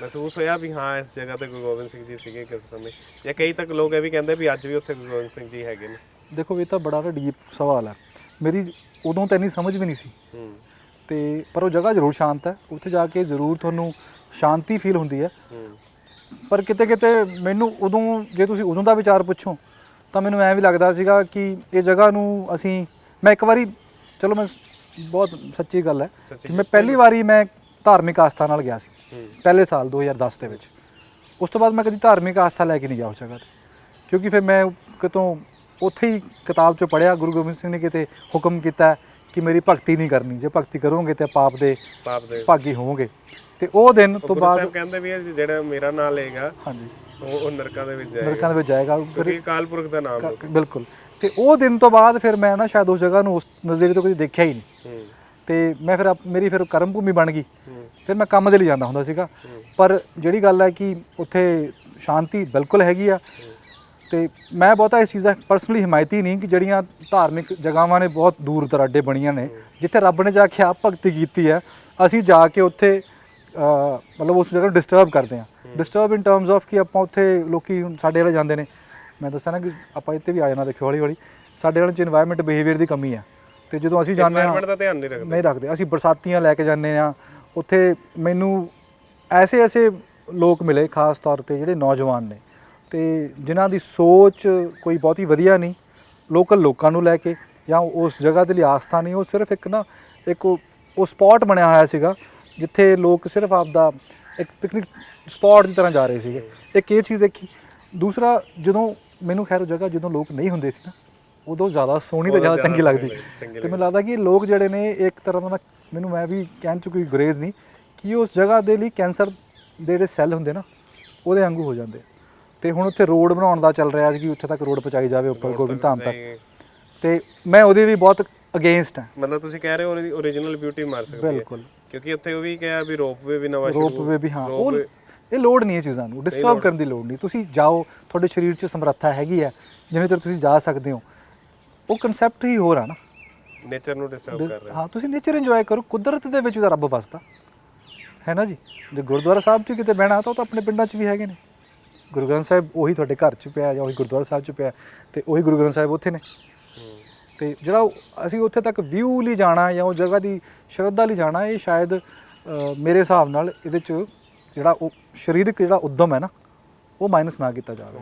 ਮਹਿਸੂਸ ਹੋਇਆ ਵੀ ਹਾਂ ਇਸ ਜਗ੍ਹਾ ਤੇ ਗੁਰੂ ਗੋਬਿੰਦ ਸਿੰਘ ਜੀ ਸੀਗੇ ਕਿਸ ਸਮੇਂ। ਜਾਂ ਕਈ ਤੱਕ ਲੋਕ ਇਹ ਵੀ ਕਹਿੰਦੇ ਵੀ ਅੱਜ ਵੀ ਉੱਥੇ ਗੁਰੂ ਗੋਬਿੰਦ ਸਿੰਘ ਜੀ ਹੈਗੇ ਨੇ। ਦੇਖੋ ਇਹ ਤਾਂ ਬੜਾ ਨਾ ਡੀਪ ਸਵਾਲ ਹੈ। ਮੇਰੀ ਉਦੋਂ ਤਾਂ ਇੰਨੀ ਸਮਝ ਵੀ ਨਹੀਂ ਸੀ। ਤੇ ਪਰ ਉਹ ਜਗ੍ਹਾ ਜ਼ਰੂਰ ਸ਼ਾਂਤ ਹੈ। ਉੱਥੇ ਜਾ ਕੇ ਜ਼ਰੂਰ ਤੁਹਾਨੂੰ ਸ਼ਾਂਤੀ ਫੀਲ ਹੁੰਦੀ ਹੈ। ਪਰ ਕਿਤੇ ਕਿਤੇ ਮੈਨੂੰ ਉਦੋਂ ਜੇ ਤੁਸੀਂ ਉਦੋਂ ਦਾ ਵਿਚਾਰ ਪੁੱਛੋ ਤਾਂ ਮੈਨੂੰ ਐਂ ਵੀ ਲੱਗਦਾ ਸੀਗਾ ਕਿ ਇਹ ਜਗ੍ਹਾ ਨੂੰ ਅਸੀਂ ਮੈਂ ਇੱਕ ਵਾਰੀ ਚਲੋ ਮੈਂ ਬਹੁਤ ਸੱਚੀ ਗੱਲ ਹੈ ਕਿ ਮੈਂ ਪਹਿਲੀ ਵਾਰੀ ਮੈਂ ਧਾਰਮਿਕ ਆਸਥਾ ਨਾਲ ਗਿਆ ਸੀ ਪਹਿਲੇ ਸਾਲ 2010 ਦੇ ਵਿੱਚ। ਉਸ ਤੋਂ ਬਾਅਦ ਮੈਂ ਕਦੀ ਧਾਰਮਿਕ ਆਸਥਾ ਲੈ ਕੇ ਨਹੀਂ ਗਿਆ ਉਸ ਜਗ੍ਹਾ ਤੇ ਕਿਉਂਕਿ ਫਿਰ ਮੈਂ ਕਿਤੋਂ ਉੱਥੇ ਹੀ ਕਿਤਾਬ 'ਚੋਂ ਪੜ੍ਹਿਆ ਗੁਰੂ ਗੋਬਿੰਦ ਸਿੰਘ ਨੇ ਕਿਤੇ ਹੁਕਮ ਕੀਤਾ ਕਿ ਮੇਰੀ ਭਗਤੀ ਨਹੀਂ ਕਰਨੀ ਜੇ ਭਗਤੀ ਕਰੋਗੇ ਤੇ ਪਾਪ ਦੇ ਪਾਪ ਦੇ ਭਾਗੀ ਹੋਵੋਗੇ। ਤੇ ਉਹ ਦਿਨ ਤੋਂ ਬਾਅਦ ਸਾਹਿਬ ਕਹਿੰਦੇ ਵੀ ਜਿਹੜਾ ਮੇਰਾ ਨਾਂ ਲਏਗਾ ਹਾਂਜੀ। ਉਹ ਨਰਕਾਂ ਦੇ ਵਿੱਚ ਜਾਏਗਾ। ਨਰਕਾਂ ਦੇ ਵਿੱਚ ਜਾਏਗਾ ਕਿਉਂਕਿ ਅਕਾਲ ਪੁਰਖ ਦਾ ਨਾਮ ਬਿਲਕੁਲ। ਤੇ ਉਹ ਦਿਨ ਤੋਂ ਬਾਅਦ ਫਿਰ ਮੈਂ ਨਾ ਸ਼ਾਇਦ ਉਸ ਜਗ੍ਹਾ ਨੂੰ ਉਸ ਨਜ਼ਰੀਏ ਤੋਂ ਕਦੀ ਦੇਖਿਆ ਹੀ ਨਹੀਂ। ਤੇ ਮੈਂ ਫਿਰ ਆਪ- ਮੇਰੀ ਫਿਰ ਕਰਮ ਭੂਮੀ ਬਣ ਗਈ। ਫਿਰ ਮੈਂ ਕੰਮ ਦੇ ਲਈ ਜਾਂਦਾ ਹੁੰਦਾ ਸੀਗਾ। ਪਰ ਜਿਹੜੀ ਗੱਲ ਹੈ ਕਿ ਉੱਥੇ ਸ਼ਾਂਤੀ ਬਿਲਕੁਲ ਹੈਗੀ ਆ। ਤੇ ਮੈਂ ਬਹੁਤਾ ਇਸ ਚੀਜ਼ਾਂ ਪਰਸਨਲੀ ਹਮਾਇਤੀ ਨਹੀਂ ਕਿ ਜਿਹੜੀਆਂ ਧਾਰਮਿਕ ਜਗਾਵਾਂ ਨੇ ਬਹੁਤ ਦੂਰ ਦਰਾਡੇ ਬਣੀਆਂ ਨੇ ਜਿੱਥੇ ਰੱਬ ਨੇ ਜਾ ਕੇ ਆਪ ਭਗਤੀ ਕੀਤੀ ਹੈ ਅਸੀਂ ਜਾ ਕੇ ਉੱਥੇ ਮਤਲਬ ਉਸ ਜਗ੍ਹਾ ਨੂੰ ਡਿਸਟਰਬ ਕਰਦੇ ਆ ਡਿਸਟਰਬ ਇਨ ਟਰਮਸ ਆਫ ਕਿ ਆਪਾਂ ਉੱਥੇ ਲੋਕੀ ਹੁਣ ਸਾਡੇ ਵਾਲੇ ਜਾਂਦੇ ਨੇ। ਮੈਂ ਦੱਸਾਂ ਨਾ ਕਿ ਆਪਾਂ ਇੱਥੇ ਵੀ ਆ ਜਾਣਾ ਦੇਖੋ ਹੌਲੀ ਹੌਲੀ ਸਾਡੇ ਵਾਲੇ ਚ এনवायरमेंट ਬਿਹੇਵੀਅਰ ਦੀ ਕਮੀ ਆ ਤੇ ਜਦੋਂ ਅਸੀਂ ਜਾਂਦੇ ਹਾਂ এনवायरमेंट ਦਾ ਧਿਆਨ ਨਹੀਂ ਰੱਖਦੇ। ਨਹੀਂ ਰੱਖਦੇ। ਅਸੀਂ ਬਰਸਾਤੀਆਂ ਲੈ ਕੇ ਜਾਂਦੇ ਆ ਉੱਥੇ ਮੈਨੂੰ ਐਸੇ ਐਸੇ ਲੋਕ ਮਿਲੇ ਖਾਸ ਤੌਰ ਤੇ ਜਿਹੜੇ ਨੌਜਵਾਨ ਨੇ। ਤੇ ਜਿਨ੍ਹਾਂ ਦੀ ਸੋਚ ਕੋਈ ਬਹੁਤੀ ਵਧੀਆ ਨਹੀਂ। ਲੋਕਲ ਲੋਕਾਂ ਨੂੰ ਲੈ ਕੇ ਜਾਂ ਉਸ ਜਗ੍ਹਾ ਦੇ ਲਈ ਆਸਥਾ ਨਹੀਂ। ਉਹ ਸਿਰਫ ਇੱਕ ਨਾ ਇੱਕ ਉਹ ਸਪੌਟ ਬਣਿਆ ਹੋਇਆ ਸੀਗਾ ਜਿੱਥੇ ਲੋਕ ਸਿਰਫ ਆਪ ਦਾ ਇੱਕ ਪਿਕਨਿਕ ਸਪੌਟ ਦੀ ਤਰ੍ਹਾਂ ਜਾ ਰਹੇ ਸੀਗੇ। ਇੱਕ ਇਹ ਚੀਜ਼ ਦੇਖੀ। ਦੂਸਰਾ ਜਦੋਂ ਮੈਨੂੰ ਖੈਰ ਉਹ ਜਗ੍ਹਾ ਜਦੋਂ ਲੋਕ ਨਹੀਂ ਹੁੰਦੇ ਸੀ ਨਾ ਉਦੋਂ ਜ਼ਿਆਦਾ ਸੋਹਣੀ ਤੇ ਜ਼ਿਆਦਾ ਚੰਗੀ ਲੱਗਦੀ। ਤੇ ਮੈਨੂੰ ਲੱਗਦਾ। ਕਿ ਇਹ ਲੋਕ ਜਿਹੜੇ ਨੇ ਇਹ ਇੱਕ ਤਰ੍ਹਾਂ ਦਾ ਮੈਨੂੰ ਮੈਂ ਵੀ ਕਹਿਣ ਚ ਕੋਈ ਗੁਰੇਜ਼ ਨਹੀਂ ਕਿ ਉਸ ਜਗ੍ਹਾ ਦੇ ਲਈ ਕੈਂਸਰ ਦੇ ਜਿਹੜੇ ਸੈੱਲ ਹੁੰਦੇ ਨਾ ਉਹਦੇ ਵਾਂਗੂ ਹੋ ਜਾਂਦੇ। ਤੇ ਹੁਣ ਉੱਥੇ ਰੋਡ ਬਣਾਉਣ ਦਾ ਚੱਲ ਰਿਹਾ ਸੀ ਕਿ ਉੱਥੇ ਤੱਕ ਰੋਡ ਪਹੁੰਚਾਈ ਜਾਵੇ ਉੱਪਰ ਗੋਬਿੰਦ ਧਾਮ ਤੱਕ। ਤੇ ਮੈਂ ਉਹਦੇ ਵੀ ਬਹੁਤ ਅਗੇਂਸਟ ਹਾਂ। ਮਤਲਬ ਤੁਸੀਂ ਕਹਿ ਰਹੇ ਹੋ ਉਹਦੀ ਓਰੀਜਨਲ ਬਿਊਟੀ ਮਾਰ ਸਕਦੀ ਹੈ। ਬਿਲਕੁਲ। ਕਿਉਂਕਿ ਉੱਥੇ ਉਹ ਵੀ ਕਿਹਾ ਵੀ ਰੋਪਵੇ ਵੀ ਨਵਾਂ ਸ਼ੁਰੂ ਰੋਪਵੇ ਵੀ ਹਾਂ ਉਹ ਇਹ ਲੋੜ ਨਹੀਂ ਹੈ ਚੀਜ਼ਾਂ ਨੂੰ ਡਿਸਟਰਬ ਕਰਨ ਦੀ ਲੋੜ ਨਹੀਂ। ਤੁਸੀਂ ਜਾਓ ਤੁਹਾਡੇ ਸਰੀਰ 'ਚ ਸਮਰੱਥਾ ਹੈਗੀ ਹੈ ਜਿੰਨੇ ਚਿਰ ਤੁਸੀਂ ਜਾ ਸਕਦੇ ਹੋ। ਉਹ ਕਨਸੈਪਟ ਹੀ ਹੋਰ ਆ ਨਾ। ਨੇਚਰ ਨੂੰ ਡਿਸਟਰਬ ਕਰ ਰਿਹਾ। ਹਾਂ ਤੁਸੀਂ ਨੇਚਰ ਇੰਜੋਏ ਕਰੋ ਕੁਦਰਤ ਦੇ ਵਿੱਚ ਤਾਂ ਰੱਬ ਵਸਦਾ। ਹੈ ਨਾ ਜੀ? ਜੇ ਗੁਰਦੁਆਰਾ ਸਾਹਿਬ 'ਚ ਕਿਤੇ ਬਹਿਣਾ ਤਾਂ ਉਹ ਤਾਂ ਆਪਣੇ ਪਿੰਡਾਂ 'ਚ ਵੀ ਹੈਗੇ ਨੇ। ਗੁਰੂ ਗ੍ਰੰਥ ਸਾਹਿਬ ਉਹੀ ਤੁਹਾਡੇ ਘਰ 'ਚ ਪਿਆ ਜਾਂ ਉਹੀ ਗੁਰਦੁਆਰਾ ਸਾਹਿਬ 'ਚ ਪਿਆ ਤੇ ਉਹੀ ਗੁਰੂ ਗ੍ਰੰਥ ਸਾਹਿਬ ਉੱਥੇ ਨੇ। ਤੇ ਜਿਹੜਾ ਅਸੀਂ ਉੱਥੇ ਤੱਕ ਵਿਊ ਲਈ ਜਾਣਾ ਜਾਂ ਉਹ ਜਗ੍ਹਾ ਦੀ ਸ਼ਰਧਾ ਲਈ ਜਾਣਾ ਇਹ ਸ਼ਾਇਦ ਮੇਰੇ ਹਿਸਾਬ ਨਾਲ ਇਹਦੇ 'ਚ ਜਿਹੜਾ ਉਹ ਸਰੀਰਕ ਜਿਹੜਾ ਉਦਮ ਹੈ ਨਾ ਉਹ ਮਾਈਨਸ ਨਾ ਕੀਤਾ ਜਾਵੇ।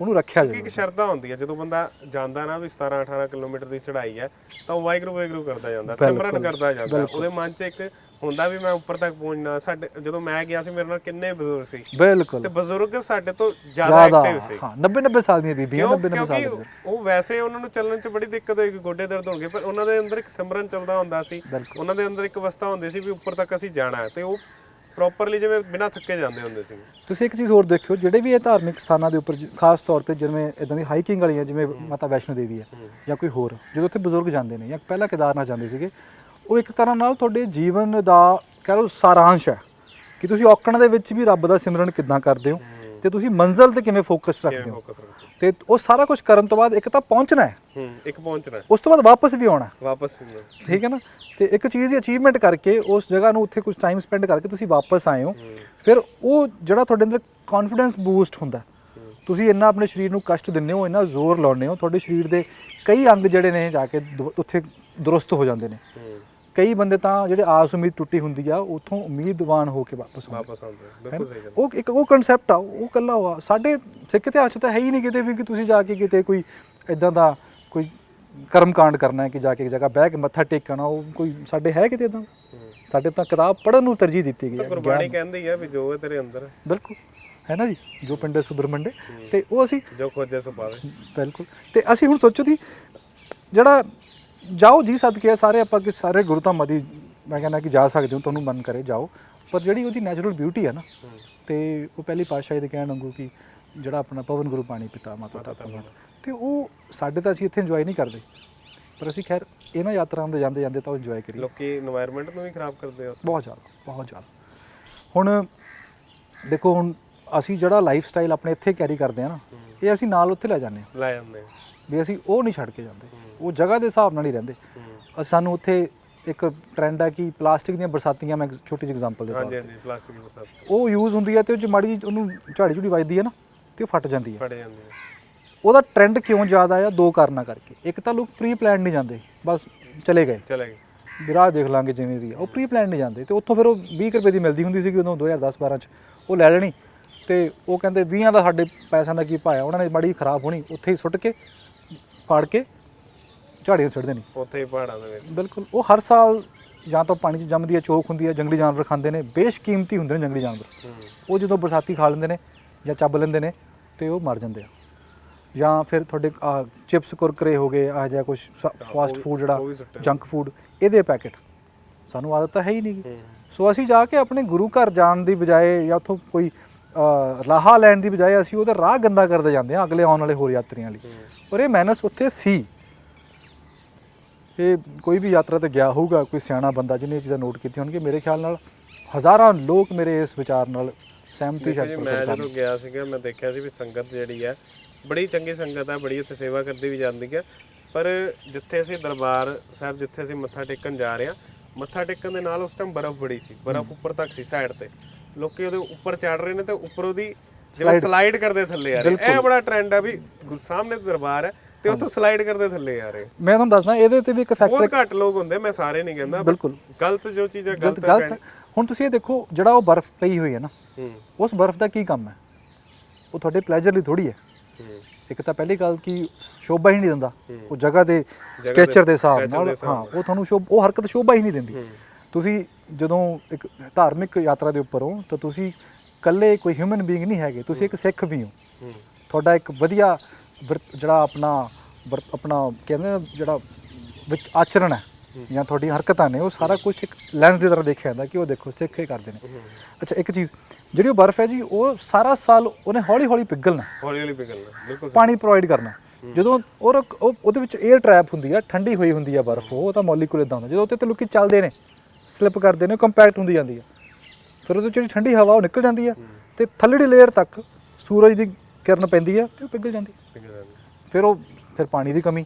ਉਹਨੂੰ ਰੱਖਿਆ ਕਿਉਂਕਿ ਜਾਵੇ। ਇੱਕ ਸ਼ਰਧਾ ਹੁੰਦੀ ਹੈ ਜਦੋਂ ਬੰਦਾ ਜਾਂਦਾ ਨਾ ਵੀ 17 18 ਕਿਲੋਮੀਟਰ ਦੀ ਚੜ੍ਹਾਈ ਹੈ ਤਾਂ ਉਹ ਵਾਹਿਗੁਰੂ ਵਾਹਿਗੁਰੂ ਕਰਦਾ ਜਾਂਦਾ ਸਿਮਰਨ ਕਰਦਾ ਜਾਂਦਾ। ਉਹਦੇ ਮਨ 'ਚ ਇੱਕ ਹੁੰਦਾ ਵੀ ਮੈਂ ਉੱਪਰ ਤੱਕ ਪਹੁੰਚਣਾ ਸਾਡੇ ਜਦੋਂ ਮੈਂ ਗਿਆ ਸੀ ਮੇਰੇ ਨਾਲ ਕਿੰਨੇ ਬਜ਼ੁਰਗ ਸੀ। ਬਿਲਕੁਲ। ਤੇ ਬਜ਼ੁਰਗ ਸਾਡੇ ਤੋਂ ਜ਼ਿਆਦਾ ਐਕਟਿਵ ਸੀ। ਹਾਂ 90 90 ਸਾਲ ਦੀਆਂ ਬੀਬੀਆਂ ਕਿਉਂ? 90 90 ਸਾਲ ਕਿਉਂਕਿ ਦੀਆਂ ਉਹ ਵੈਸੇ ਉਹਨਾਂ ਨੂੰ ਚੱਲਣ 'ਚ ਬੜੀ ਦਿੱਕਤ ਹੋਏਗੀ ਗੋਡੇ ਦਰਦ ਹੋਣਗੇ ਪਰ ਉਹਨਾਂ ਦੇ ਅੰਦਰ ਇੱਕ ਸਿਮਰਨ ਚੱਲਦਾ ਹੁੰਦਾ ਸੀ। ਉਹਨਾਂ ਦੇ ਅੰਦਰ ਇੱਕ ਅਵਸਥਾ ਹੁੰਦੀ ਸੀ ਵੀ ਉੱਪਰ ਤੱਕ ਅਸੀਂ ਜਾਣਾ ਹੈ ਤੇ ਉਹ ਪ੍ਰੋਪਰਲੀ ਜਿਵੇਂ ਬਿਨਾਂ ਥੱਕੇ ਜਾਂਦੇ ਹੁੰਦੇ ਸੀ। ਤੁਸੀਂ ਇੱਕ ਚੀਜ਼ ਹੋਰ ਦੇਖਿਓ ਜਿਹੜੇ ਵੀ ਇਹ ਧਾਰਮਿਕ ਸਥਾਨਾਂ ਦੇ ਉੱਪਰ ਜ- ਖਾਸ ਤੌਰ ਤੇ ਜਿਵੇਂ ਇਦਾਂ ਦੀ ਹਾਈਕਿੰਗ ਵਾਲੀਆਂ ਜਿਵੇਂ ਮਾਤਾ ਵੈਸ਼ਨੋ ਦੇਵੀ ਹੈ ਜਾਂ ਕੋਈ ਹੋਰ ਜਦੋਂ ਉੱਥੇ ਬਜ਼ੁਰਗ ਜਾਂਦੇ ਨੇ ਜਾਂ ਪਹਿਲਾਂ ਕੇਦਾਰਨਾਥ ਜਾਂਦੇ ਸੀਗੇ ਉਹ ਇੱਕ ਤਰ੍ਹਾਂ ਨਾਲ ਤੁਹਾਡੇ ਜੀਵਨ ਦਾ ਕਹਿ ਲਓ ਸਾਰਾਂਸ਼ ਹੈ ਕਿ ਤੁਸੀਂ ਔਕਣ ਦੇ ਵਿੱਚ ਵੀ ਰੱਬ ਦਾ ਸਿਮਰਨ ਕਿੱਦਾਂ ਕਰਦੇ ਹੋ? ਤੇ ਤੁਸੀਂ ਮੰਜ਼ਲ ਤੇ ਕਿਵੇਂ ਫੋਕਸ ਰੱਖਦੇ ਹੋ? ਫੋਕਸ ਰੱਖੋ ਤੇ ਉਹ ਸਾਰਾ ਕੁਝ ਕਰਨ ਤੋਂ ਬਾਅਦ ਇੱਕ ਤਾਂ ਪਹੁੰਚਣਾ ਹੈ। ਹੂੰ ਇੱਕ ਪਹੁੰਚਣਾ ਉਸ ਤੋਂ ਬਾਅਦ ਵਾਪਸ ਵੀ ਆਉਣਾ। ਵਾਪਸ ਵੀ ਠੀਕ ਹੈ ਨਾ? ਤੇ ਇੱਕ ਚੀਜ਼ ਦੀ ਅਚੀਵਮੈਂਟ ਕਰਕੇ ਉਸ ਜਗ੍ਹਾ ਨੂੰ ਉੱਥੇ ਕੁਝ ਟਾਈਮ ਸਪੈਂਡ ਕਰਕੇ ਤੁਸੀਂ ਵਾਪਸ ਆਏ ਹੋ। ਫਿਰ ਉਹ ਜਿਹੜਾ ਤੁਹਾਡੇ ਅੰਦਰ ਕੌਨਫੀਡੈਂਸ ਬੂਸਟ ਹੁੰਦਾ ਤੁਸੀਂ ਇੰਨਾ ਆਪਣੇ ਸਰੀਰ ਨੂੰ ਕਸ਼ਟ ਦਿੰਦੇ ਹੋ ਇੰਨਾ ਜ਼ੋਰ ਲਾਉਂਦੇ ਹੋ ਤੁਹਾਡੇ ਸਰੀਰ ਦੇ ਕਈ ਅੰਗ ਜਿਹੜੇ ਨੇ ਜਾ ਕੇ ਉੱਥੇ ਦਰੁਸਤ ਹੋ ਜਾਂਦੇ ਨੇ। ਕਈ ਬੰਦੇ ਤਾਂ ਜਿਹੜੇ ਆਸ ਉਮੀਦ ਟੁੱਟੀ ਹੁੰਦੀ ਆ ਉਥੋਂ ਉਮੀਦਵਾਨ ਹੋ ਕੇ ਵਾਪਸ ਆਉਂਦੇ ਵਾਪਸ ਆਉਂਦੇ ਬਿਲਕੁਲ ਸਹੀ ਗੱਲ ਉਹ ਇੱਕ ਉਹ ਕਨਸੈਪਟ ਆ ਉਹ ਕੱਲਾ ਹੋਆ ਸਾਡੇ ਸਿੱਖ ਇਤਿਹਾਸ 'ਚ ਤਾਂ ਹੈ ਹੀ ਨਹੀਂ ਕਿਤੇ ਵੀ ਕਿ ਤੁਸੀਂ ਜਾ ਕੇ ਕਿਤੇ ਕੋਈ ਇਦਾਂ ਦਾ ਕੋਈ ਕਰਮ ਕਾਂਡ ਕਰਨਾ ਹੈ ਕਿ ਜਾ ਕੇ ਇੱਕ ਜਗ੍ਹਾ ਬਹਿ ਕੇ ਮੱਥਾ ਟੇਕਣਾ ਉਹ ਕੋਈ ਸਾਡੇ ਹੈ ਕਿਤੇ ਇਦਾਂ ਸਾਡੇ ਤਾਂ ਕਿਤਾਬ ਪੜ੍ਹਨ ਨੂੰ ਤਰਜੀਹ ਦਿੱਤੀ ਗਈ ਹੈ ਗੁਰਬਾਣੀ ਕਹਿੰਦੀ ਹੈ ਵੀ ਜੋ ਹੈ ਤੇਰੇ ਅੰਦਰ। ਬਿਲਕੁਲ। ਹੈ ਨਾ ਜੀ? ਜੋ ਪਿੰਡੇ ਸੁਬਰਮੰਡੇ। ਤੇ ਉਹ ਅਸੀਂ ਜੋ ਖੋਜੇ ਸੋ ਪਾਵੇ। ਬਿਲਕੁਲ। ਤੇ ਅਸੀਂ ਹੁਣ ਸੋਚੋ ਦੀ ਜਿਹੜਾ ਜਾਓ ਜੀ ਸਦਕੇ ਆ ਸਾਰੇ ਆਪਾਂ ਕਿ ਸਾਰੇ ਗੁਰੂ ਧਾਮਾਂ ਦੀ ਮੈਂ ਕਹਿੰਦਾ ਕਿ ਜਾ ਸਕਦੇ ਹੋ ਤੁਹਾਨੂੰ ਮਨ ਕਰੇ ਜਾਓ। ਪਰ ਜਿਹੜੀ ਉਹਦੀ ਨੈਚੁਰਲ ਬਿਊਟੀ ਹੈ ਨਾ ਤੇ ਉਹ ਪਹਿਲੀ ਪਾਤਸ਼ਾਹੀ ਦੇ ਕਹਿਣ ਵਾਂਗੂ ਕਿ ਜਿਹੜਾ ਆਪਣਾ ਪਵਨ ਗੁਰੂ ਪਾਣੀ ਪਿਤਾ ਮਾਤਾ ਦਾ ਪਵਨ ਤੇ ਉਹ ਸਾਡੇ ਤਾਂ ਅਸੀਂ ਇੱਥੇ ਇੰਜੋਏ ਨਹੀਂ ਕਰਦੇ। ਪਰ ਅਸੀਂ ਖੈਰ ਇਹਨਾਂ ਯਾਤਰਾਵਾਂ ਦੇ ਜਾਂਦੇ ਜਾਂਦੇ ਤਾਂ ਉਹ ਇੰਜੋਏ ਕਰੀ ਲੋਕੀ এনवायरमेंट ਨੂੰ ਵੀ ਖਰਾਬ ਕਰਦੇ ਆ। ਬਹੁਤ ਜ਼ਿਆਦਾ ਬਹੁਤ ਜ਼ਿਆਦਾ। ਹੁਣ ਦੇਖੋ ਹੁਣ ਅਸੀਂ ਜਿਹੜਾ ਲਾਈਫ ਸਟਾਈਲ ਆਪਣੇ ਇੱਥੇ ਕੈਰੀ ਕਰਦੇ ਆ ਨਾ ਇਹ ਅਸੀਂ ਨਾਲ ਉੱਥੇ ਲੈ ਜਾਂਦੇ ਹਾਂ। ਲੈ ਜਾਂਦੇ ਵੀ ਅਸੀਂ ਉਹ ਨਹੀਂ ਛੱਡ ਕੇ ਜਾਂਦੇ। ਉਹ ਜਗ੍ਹਾ ਦੇ ਹਿਸਾਬ ਨਾਲ ਹੀ ਰਹਿੰਦੇ। ਸਾਨੂੰ ਉੱਥੇ ਇੱਕ ਟ੍ਰੈਂਡ ਹੈ ਕਿ ਪਲਾਸਟਿਕ ਦੀਆਂ ਬਰਸਾਤੀਆਂ ਮੈਂ ਇੱਕ ਛੋਟੀ ਜਿਹੀ ਐਗਜ਼ਾਮਪਲ ਦੇ ਹਾਂਜੀ ਹਾਂਜੀ ਪਲਾਸਟਿਕ ਦੀ ਬਰਸਾਤ। ਉਹ ਯੂਜ਼ ਹੁੰਦੀ ਹੈ ਤੇ ਉਹ 'ਚ ਮਾੜੀ ਜਿਹੀ ਉਹਨੂੰ ਝਾੜੀ ਝੁੜੀ ਵੱਜਦੀ ਹੈ ਨਾ ਤੇ ਉਹ ਫਟ ਜਾਂਦੀ ਹੈ। ਫੜ ਜਾਂਦੀ ਹੈ। ਉਹਦਾ ਟ੍ਰੈਂਡ ਕਿਉਂ ਜ਼ਿਆਦਾ ਆ? ਦੋ ਕਾਰਨਾਂ ਕਰਕੇ। ਇੱਕ ਤਾਂ ਲੋਕ ਪ੍ਰੀ ਪਲਾਨ ਨਹੀਂ ਜਾਂਦੇ ਬਸ ਚਲੇ ਗਏ। ਚਲੇ ਗਏ। ਵੀ ਰਾਹ ਦੇਖ ਲਾਂਗੇ ਜਿਵੇਂ ਵੀ ਆ। ਉਹ ਪ੍ਰੀ ਪਲਾਨ ਨਹੀਂ ਜਾਂਦੇ ਤੇ ਉੱਥੋਂ ਫਿਰ ਉਹ 20 ਕੁ ਰੁਪਏ ਦੀ ਮਿਲਦੀ ਹੁੰਦੀ ਸੀਗੀ ਉਦੋਂ 2010 12 ਚ। ਉਹ ਲੈ ਲੈਣੀ। ਤੇ ਉਹ ਕਹਿੰਦੇ 20 ਦਾ ਸਾਡੇ ਪੈਸਿਆਂ ਦਾ ਕੀ ਪਾਇਆ ਉਹਨਾਂ ਨੇ ਮਾੜੀ ਖਰਾਬ ਹੋਣੀ ਉੱਥੇ ਹੀ ਸੁੱਟ ਕੇ ਫਾੜ ਕੇ ਝਾੜੀਆਂ ਸੁੱਟ ਦੇਣੀ। ਉੱਥੇ ਹੀ ਪਹਾੜਾਂ ਦੇ ਵਿੱਚ। ਬਿਲਕੁਲ ਉਹ ਹਰ ਸਾਲ ਜਾਂ ਤਾਂ ਪਾਣੀ 'ਚ ਜੰਮਦੀ ਹੈ ਚੋਕ ਹੁੰਦੀ ਹੈ ਜੰਗਲੀ ਜਾਨਵਰ ਖਾਂਦੇ ਨੇ ਬੇਸ਼ਕੀਮਤੀ ਹੁੰਦੇ ਨੇ ਜੰਗਲੀ ਜਾਨਵਰ। ਉਹ ਜਦੋਂ ਬਰਸਾਤੀ ਖਾ ਲੈਂਦੇ ਨੇ ਜਾਂ ਚੱਬ ਲੈਂਦੇ ਨੇ ਤੇ ਉਹ ਮਰ ਜਾਂਦੇ ਆ। ਜਾਂ ਫਿਰ ਤੁਹਾਡੇ ਚਿਪਸ ਕੁਰਕਰੇ ਹੋ ਗਏ ਆ ਜਿਹਾ ਕੁਝ ਫਾਸਟ ਫੂਡ ਜਿਹੜਾ ਜੰਕ ਫੂਡ ਇਹਦੇ ਪੈਕੇਟ। ਸਾਨੂੰ ਆਦਤ ਤਾਂ ਹੈ ਹੀ ਨਹੀਂ ਸੋ ਅਸੀਂ ਜਾ ਕੇ ਆਪਣੇ ਗੁਰੂ ਘਰ ਜਾਣ ਦੀ ਬਜਾਏ ਜਾਂ ਉੱਥੋਂ ਕੋਈ ਲਾਹਾ ਲੈਣ ਦੀ ਬਜਾਏ ਅਸੀਂ ਉਹਦਾ ਰਾਹ ਗੰਦਾ ਕਰਦੇ ਜਾਂਦੇ ਹਾਂ ਅਗਲੇ ਆਉਣ ਵਾਲੇ ਹੋਰ ਯਾਤਰੀਆਂ ਲਈ। ਔਰ ਇਹ ਮੈਨਸ ਉੱਥੇ ਸੀ। ਇਹ ਕੋਈ ਵੀ ਯਾਤਰਾ ਤੇ ਗਿਆ ਹੋਊਗਾ ਕੋਈ ਸਿਆਣਾ ਬੰਦਾ ਜਿਹਨੇ ਇਹ ਚੀਜ਼ਾਂ ਨੋਟ ਕੀਤੀਆਂ ਹੋਣਗੇ ਮੇਰੇ ਖਿਆਲ ਨਾਲ ਹਜ਼ਾਰਾਂ ਲੋਕ ਮੇਰੇ ਇਸ ਵਿਚਾਰ ਨਾਲ ਸਹਿਮਤੀ ਸ਼ਾਇਦ ਮੈਂ ਜਦੋਂ ਗਿਆ ਸੀਗਾ ਮੈਂ ਦੇਖਿਆ ਸੀ ਵੀ ਸੰਗਤ ਜਿਹੜੀ ਹੈ ਬੜੀ ਚੰਗੀ ਸੰਗਤ ਹੈ ਬੜੀ ਉੱਥੇ ਸੇਵਾ ਕਰਦੀ ਵੀ ਜਾਂਦੀ ਹੈ ਪਰ ਜਿੱਥੇ ਅਸੀਂ ਦਰਬਾਰ ਸਾਹਿਬ ਜਿੱਥੇ ਅਸੀਂ ਮੱਥਾ ਟੇਕਣ ਜਾ ਰਹੇ ਹਾਂ ਮੱਥਾ ਟੇਕਣ ਦੇ ਨਾਲ ਉਸ ਟਾਈਮ ਬਰਫ਼ ਬੜੀ ਸੀ ਬਰਫ਼ ਉੱਪਰ ਤੱਕ ਸੀ ਸਾਈਡ ਤੇ। ਲੋਕੀ ਉਹਦੇ ਉੱਪਰ ਚੜ ਰਹੇ ਨੇ ਤੇ ਉੱਪਰ ਉਹਦੀ ਜਿਵੇਂ ਸਲਾਈਡ ਕਰਦੇ ਥੱਲੇ ਆ ਰਹੇ। ਇਹ ਬੜਾ ਟ੍ਰੈਂਡ ਆ ਵੀ ਸਾਹਮਣੇ ਦਰਬਾਰ ਹੈ ਤੇ ਉੱਥੋਂ ਸਲਾਈਡ ਕਰਦੇ ਥੱਲੇ ਆ ਰਹੇ। ਮੈਂ ਤੁਹਾਨੂੰ ਦੱਸਦਾ ਇਹਦੇ ਤੇ ਵੀ ਇੱਕ ਫੈਕਟਰ ਬਹੁਤ ਘੱਟ ਲੋਕ ਹੁੰਦੇ ਮੈਂ ਸਾਰੇ ਨਹੀਂ ਕਹਿੰਦਾ ਬਿਲਕੁਲ। ਗਲਤ ਜੋ ਚੀਜ਼ ਗਲਤ ਗਲਤ। ਹੁਣ ਤੁਸੀਂ ਇਹ ਦੇਖੋ ਜਿਹੜਾ ਉਹ ਬਰਫ਼ ਪਈ ਹੋਈ ਹੈ ਨਾ ਉਸ ਬਰਫ਼ ਦਾ ਕੀ ਕੰਮ ਹੈ? ਉਹ ਤੁਹਾਡੇ ਪਲੇਜਰ ਲਈ ਥੋੜੀ ਹੈ। ਇੱਕ ਤਾਂ ਪਹਿਲੀ ਗੱਲ ਕਿ ਸ਼ੋਭਾ ਹੀ ਨਹੀਂ ਦਿੰਦਾ। ਉਹ ਜਗ੍ਹਾ ਦੇ ਸਟ੍ਰੈਚਰ ਦੇ ਹਿਸਾਬ ਨਾਲ ਹਾਂ ਉਹ ਤੁਹਾਨੂੰ ਸ਼ੋਭ ਉਹ ਹਰਕਤ ਸ਼ੋਭਾ ਹੀ ਨਹੀਂ ਦਿੰਦੀ। ਤੁਸੀਂ ਜਦੋਂ ਇੱਕ ਧਾਰਮਿਕ ਯਾਤਰਾ ਦੇ ਉੱਪਰ ਹੋ ਤਾਂ ਤੁਸੀਂ ਇਕੱਲੇ ਕੋਈ ਹਿਊਮਨ ਬੀਇੰਗ ਨਹੀਂ ਹੈਗੇ ਤੁਸੀਂ ਇੱਕ ਸਿੱਖ ਵੀ ਹੋ। ਹੂੰ। ਤੁਹਾਡਾ ਇੱਕ ਵਧੀਆ ਜਿਹੜਾ ਆਪਣਾ ਆਪਣਾ ਕਹਿੰਦੇ ਜਿਹੜਾ ਵਿੱਚ ਆਚਰਣ ਹੈ ਜਾਂ ਤੁਹਾਡੀਆਂ ਹਰਕਤਾਂ ਨੇ ਉਹ ਸਾਰਾ ਕੁਝ ਇੱਕ ਲੈਂਸ ਦੀ ਤਰ੍ਹਾਂ ਦੇਖਿਆ ਜਾਂਦਾ ਕਿ ਉਹ ਦੇਖੋ ਸਿੱਖ ਇਹ ਕਰਦੇ ਨੇ। ਹੂੰ। ਅੱਛਾ ਇੱਕ ਚੀਜ਼ ਜਿਹੜੀ ਉਹ ਬਰਫ਼ ਹੈ ਜੀ ਉਹ ਸਾਰਾ ਸਾਲ ਉਹਨੇ ਹੌਲੀ ਹੌਲੀ ਪਿਘਲਣਾ ਹੌਲੀ ਹੌਲੀ ਪਿਘਲਣਾ ਬਿਲਕੁਲ। ਪਾਣੀ ਪ੍ਰੋਵਾਈਡ ਕਰਨਾ ਜਦੋਂ ਉਹ ਉਹਦੇ ਵਿੱਚ 에ਅਰ ਟ੍ਰੈਪ ਹੁੰਦੀ ਆ ਠੰਡੀ ਹੋਈ ਹੁੰਦੀ ਆ ਬਰਫ਼ ਉਹ ਤਾਂ ਮੋਲੀਕੂਲ ਇਦਾਂ ਹੁੰਦਾ। ਜਦੋਂ ਉੱਤੇ ਤੇ ਲੋਕੀ ਚੱਲਦੇ ਨੇ ਸਲਿੱਪ ਕਰਦੇ ਨੇ ਕੰਪੈਕਟ ਹੁੰਦੀ ਜਾਂਦੀ ਆ। ਫਿਰ ਉਹਦੇ ਜਿਹੜੀ ਠੰਡੀ ਹਵਾ ਉਹ ਨਿਕਲ ਜਾਂਦੀ ਆ ਤੇ ਥੱਲੜੀ ਲੇਅਰ ਤੱਕ ਸੂਰਜ ਦੀ ਕਿਰਨ ਪੈਂਦੀ ਆ ਤੇ ਉਹ ਪਿਘਲ ਜਾਂਦੀ। ਜਾਂਦੀ। ਫਿਰ ਉਹ ਫਿਰ ਪਾਣੀ ਦੀ ਕਮੀ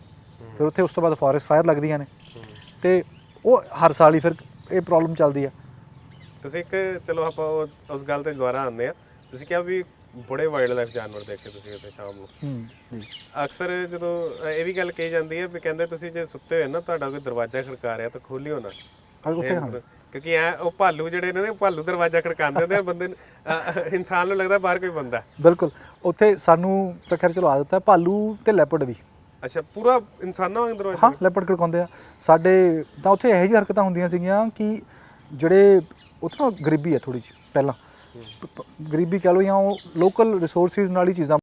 ਫਿਰ ਉੱਥੇ ਉਸ ਤੋਂ ਬਾਅਦ ਫੋਰੈਸਟ ਫਾਇਰ ਲੱਗਦੀਆਂ ਨੇ। ਤੇ ਉਹ ਹਰ ਸਾਲ ਹੀ ਫਿਰ ਇਹ ਪ੍ਰੋਬਲਮ ਚੱਲਦੀ ਆ। ਤੁਸੀਂ ਇੱਕ ਚਲੋ ਆਪਾਂ ਉਹ- ਉਸ ਗੱਲ ਤੇ ਦੁਬਾਰਾ ਆਉਂਦੇ ਆ। ਤੁਸੀਂ ਕਿਹਾ ਵੀ ਬੜੇ ਵਾਈਲਡ ਲਾਈਫ ਜਾਨਵਰ ਦੇਖੇ ਤੁਸੀਂ ਉੱਥੇ ਸ਼ਾਮ ਨੂੰ। ਹੂੰ ਜੀ। ਅਕਸਰ ਜਦੋਂ ਅ, ਇਹ ਵੀ ਗੱਲ ਕਹੀ ਜਾਂਦੀ ਹੈ ਵੀ ਕਹਿੰਦੇ ਤੁਸੀਂ ਜੇ ਸੁੱਤੇ ਹੋਏ ਨਾ ਤੁਹਾਡਾ ਕੋਈ ਦਰਵਾਜ਼ਾ ਖੜਕਾ ਰਿਹਾ ਤਾਂ ਖੋਲਿਓ ਨਾ। ਉੱਥੇ ਹਾਂ ਕਿਉਂਕਿ ਐ ਉਹ ਭਾਲੂ ਜਿਹੜੇ ਨੇ ਨਾ ਭਾਲੂ ਦਰਵਾਜ਼ਾ ਖੜਕਾਉਂਦੇ ਹੁੰਦੇ ਆ ਬੰਦੇ ਨੂੰ ਅ, ਇਨਸਾਨ ਨੂੰ ਲੱਗਦਾ ਬਾਹਰ ਕੋਈ ਬੰਦਾ। ਹੈ। ਬਿਲਕੁਲ। ਉੱਥੇ ਸਾਨੂੰ ਤਾਂ ਖੈਰ ਚਲੋ ਆਦਤ ਹੈ ਭਾਲੂ ਤੇ ਲੈਪਰਡ ਵੀ। ਅੱਛਾ ਪੂਰਾ ਇਨਸਾਨਾਂ ਵਾਂਗ ਦਰਵਾਜ਼ਾ? ਹਾਂ ਲੈਪਰਡ ਖੜਕਾਉਂਦੇ ਆ। ਸਾਡੇ ਤਾਂ ਉੱਥੇ ਇਹੋ ਜਿਹੀ ਹਰਕਤਾਂ ਹੁੰਦੀਆਂ ਸੀਗੀਆਂ ਕਿ ਜਿਹੜੇ ਉੱਥੇ ਨਾ ਗਰੀਬੀ ਹੈ ਥੋੜੀ ਜਿਹੀ ਪਹਿਲਾਂ। ਪ- ਪ- ਗਰੀਬੀ ਕਹ ਲਓ ਜਾਂ ਉਹ ਲੋਕਲ ਰਿਸੋਰਸਿਸ ਨਾਲ ਹੀ ਚੀਜ਼ਾਂ